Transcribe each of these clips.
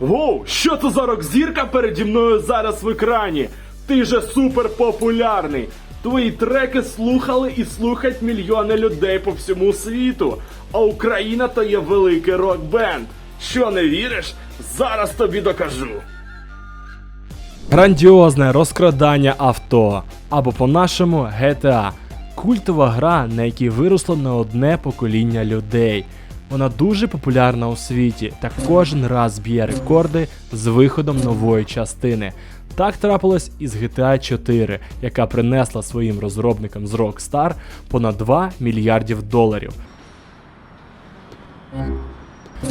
Воу, що це за рок-зірка переді мною зараз в екрані? Ти же супер популярний. Твої треки слухали і слухають мільйони людей по всьому світу. А Україна то є великий рок-бенд. Що не віриш? Зараз тобі докажу. Грандіозне розкрадання авто або по-нашому GTA. Культова гра, на якій виросло не одне покоління людей. Вона дуже популярна у світі та кожен раз б'є рекорди з виходом нової частини. Так трапилось і з GTA 4, яка принесла своїм розробникам з Rockstar понад 2 мільярдів доларів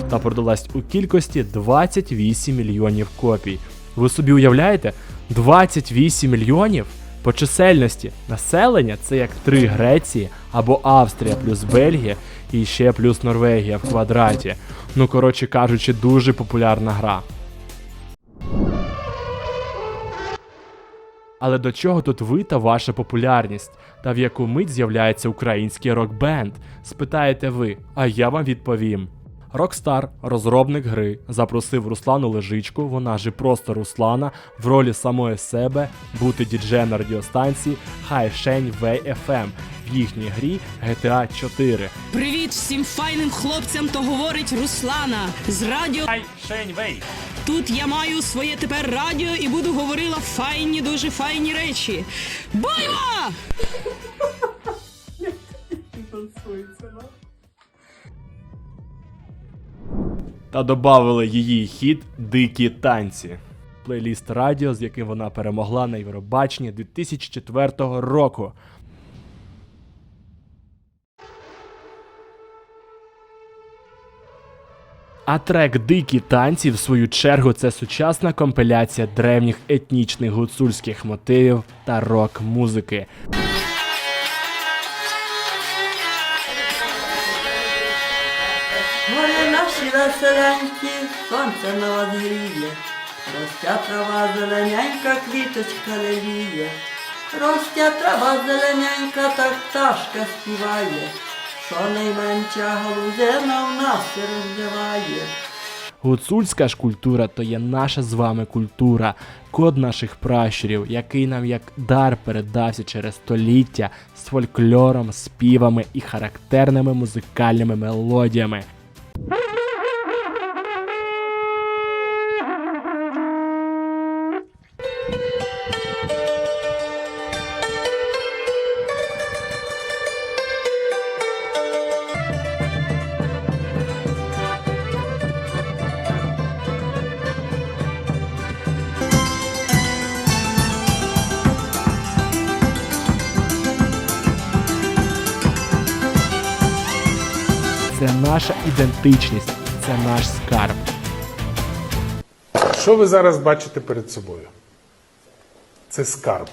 та продалась у кількості 28 мільйонів копій. Ви собі уявляєте? 28 мільйонів? По чисельності населення це як 3 Греції або Австрія плюс Бельгія і ще плюс Норвегія в квадраті. Ну, коротше кажучи, дуже популярна гра. Але до чого тут ви та ваша популярність? Та в яку мить з'являється український рок-бенд? Спитаєте ви, а я вам відповім. Rockstar, розробник гри, запросив Руслану Лежичку, вона же просто Руслана, в ролі самої себе бути діджеєм радіостанції High Shane Way в їхній грі GTA 4. Привіт всім файним хлопцям, то говорить Руслана з радіо. High Тут я маю своє тепер радіо і буду говорила файні, дуже файні речі. Боймо! Та додавали її хіт Дикі танці. Плейліст радіо, з яким вона перемогла на Євробаченні 2004 року. А трек Дикі танці, в свою чергу, це сучасна компиляція древніх етнічних гуцульських мотивів та рок-музики. Море наші веселенькі, сонце на вас ростя трава зелененька, квіточка левіє, ростя трава зелененька, так пташка співає, що найменша галузина в нас се роздиває. Гуцульська ж культура то є наша з вами культура, код наших пращурів, який нам як дар передався через століття з фольклором, співами і характерними музикальними мелодіями. Це наша ідентичність, це наш скарб. Що ви зараз бачите перед собою? Це скарб.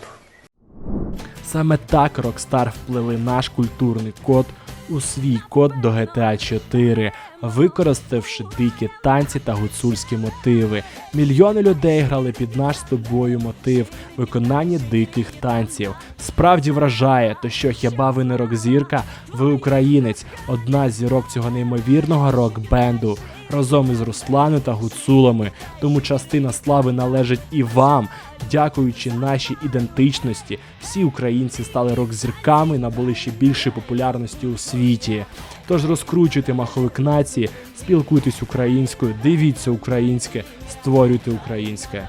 Саме так Rockstar вплили наш культурний код у свій код до GTA 4, використавши дикі танці та гуцульські мотиви. Мільйони людей грали під наш з тобою мотив виконання диких танців. Справді вражає, то що хіба ви не рок-зірка, ви українець, одна з зірок цього неймовірного рок-бенду. Разом із Русланою та Гуцулами, тому частина слави належить і вам. Дякуючи нашій ідентичності, всі українці стали рок-зірками, набули ще більше популярності у світі. Тож розкручуйте маховик нації, спілкуйтесь українською, дивіться українське, створюйте українське.